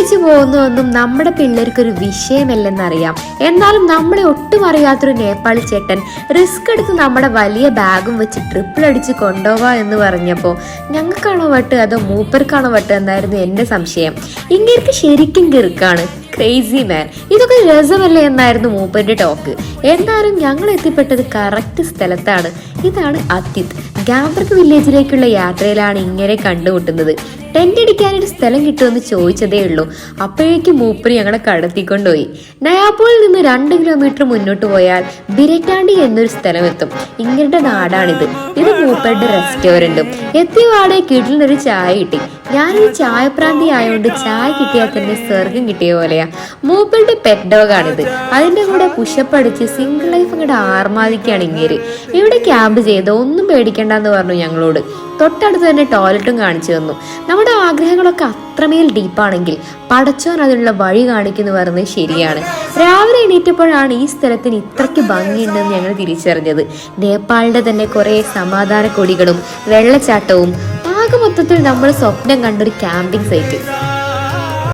അടിച്ചു പോകുന്നതൊന്നും നമ്മുടെ പിള്ളേർക്കൊരു വിഷയമല്ലെന്നറിയാം. എന്നാലും നമ്മളെ ഒട്ടും അറിയാത്തൊരു നേപ്പാളി ചേട്ടൻ റിസ്ക് എടുത്ത് നമ്മുടെ വലിയ ബാഗും വെച്ച് ട്രിപ്പിൾ അടിച്ച് കൊണ്ടുപോവാ എന്ന് പറഞ്ഞപ്പോൾ ഞങ്ങൾക്കാണോ വട്ട്? അതോ മൂപ്പർക്കാണോ വട്ട്? എന്നായിരുന്നു എന്റെ സംശയം. ഇങ്ങേർക്ക് ശരിക്കും കിറുക്കാണ്. ക്രേസി മാൻ ഇതൊക്കെ രസമല്ലേ എന്നായിരുന്നു മൂപ്പന്റെ ടോക്ക് എന്നാലും ഞങ്ങൾ എത്തിപ്പെട്ടത് കറക്റ്റ് സ്ഥലത്താണ്. ഇതാണ് അതിത് ഗാംബർഗ് വില്ലേജിലേക്കുള്ള യാത്രയിലാണ് ഇങ്ങനെ കണ്ടുമുട്ടുന്നത്. ടെന്റ് അടിക്കാനൊരു സ്ഥലം കിട്ടുമെന്ന് ചോദിച്ചതേ ഉള്ളൂ. അപ്പോഴേക്കും മൂപ്പര് ഞങ്ങളെ കടത്തിക്കൊണ്ടുപോയി. നയാപ്പോളിൽ നിന്ന് രണ്ട് കിലോമീറ്റർ മുന്നോട്ട് പോയാൽ ബിരറ്റാണ്ടി എന്നൊരു സ്ഥലം എത്തും ഇങ്ങരുടെ നാടാണിത്. ഇത് മൂപ്പരുടെ റെസ്റ്റോറന്റും എത്തിയ വാടകയ്ക്ക് കീട്ടിൽ നിന്നൊരു ചായ കിട്ടി. ഞാനൊരു ചായപ്രാന്തി ആയതുകൊണ്ട് ചായ കിട്ടിയാൽ തന്നെ സ്വർഗം കിട്ടിയ പോലെയാ. മൂപ്പളുടെ പെറ്റ് ഡോഗാണിത് അതിന്റെ കൂടെ പുഷപ്പ് അടിച്ച് സിംഗിൾ ലൈഫ് അങ്ങോട്ട് ആർമാദിക്കുകയാണ് ഇങ്ങേര്. ഇവിടെ ക്യാമ്പ് ചെയ്ത് ഒന്നും പേടിക്കണ്ടെന്ന് പറഞ്ഞു ഞങ്ങളോട്. തൊട്ടടുത്ത് തന്നെ ടോയ്ലറ്റും കാണിച്ചു തന്നു. നമ്മുടെ ആഗ്രഹങ്ങളൊക്കെ അത്രമേൽ ഡീപ്പാണെങ്കിൽ പടച്ചോൻ അതിനുള്ള വഴി കാണിക്കുന്നു പറയുന്നത് ശരിയാണ്. രാവിലെ എണീറ്റപ്പോഴാണ് ഈ സ്ഥലത്തിന് ഇത്രയ്ക്ക് ഭംഗിയുണ്ടെന്ന് ഞങ്ങൾ തിരിച്ചറിഞ്ഞത്. നേപ്പാളിന്റെ തന്നെ കുറേ സമാധാന കൊടികളും വെള്ളച്ചാട്ടവും മൊത്തത്തിൽ നമ്മൾ സ്വപ്നം കണ്ടൊരു ക്യാമ്പിംഗ് സൈറ്റ്